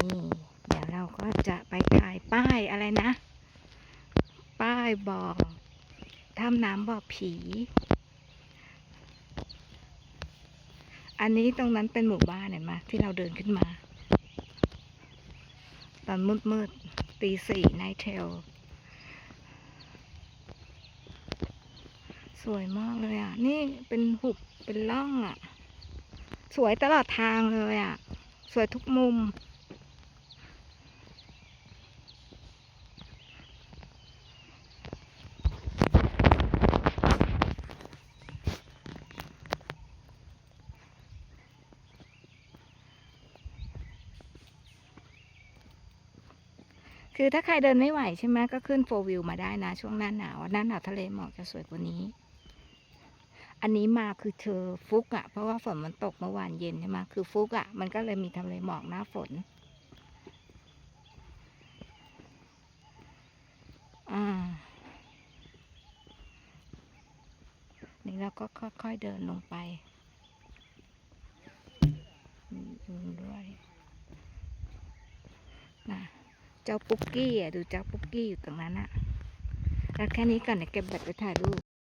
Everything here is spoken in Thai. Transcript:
นี่ เดี๋ยวเราก็จะไปถ่ายป้ายอะไรนะ ป้ายบอกถ้ำน้ำบอกผี อันนี้ตรงนั้นเป็นหมู่บ้านเห็นไหมที่เราเดินขึ้นมา ตอนมืดมืดตีสี่ไนเทลสวยมากเลยอะ นี่เป็นหุบเป็นล่องอะ สวยตลอดทางเลยอะ สวยทุกมุม คือถ้าใครเดินไม่ไหวใช่ไหมก็ขึ้นโฟวิวมาได้นะ ช่วงหน้าหนาวหน้าหนาวทะเลหมอกจะสวยกว่านี้ อันนี้มาคือเธอฟุกอะ่ะ เพราะว่าฝนมันตกเมื่อวานเย็นใช่ไหมคือฟุกอะ่ะ มันก็เลยมีทะเลหมอกหน้าฝน อ่า นี่เราก็ค่อยๆเดินลงไปอืมดูด้วยนะ เจ้าปุ๊กกี้อะ ดูเจ้าปุ๊กกี้อยู่ตรงนั้นอะ แล้วแค่นี้ก่อนเดี๋ยวเก็บบัตไปถ่ายรูป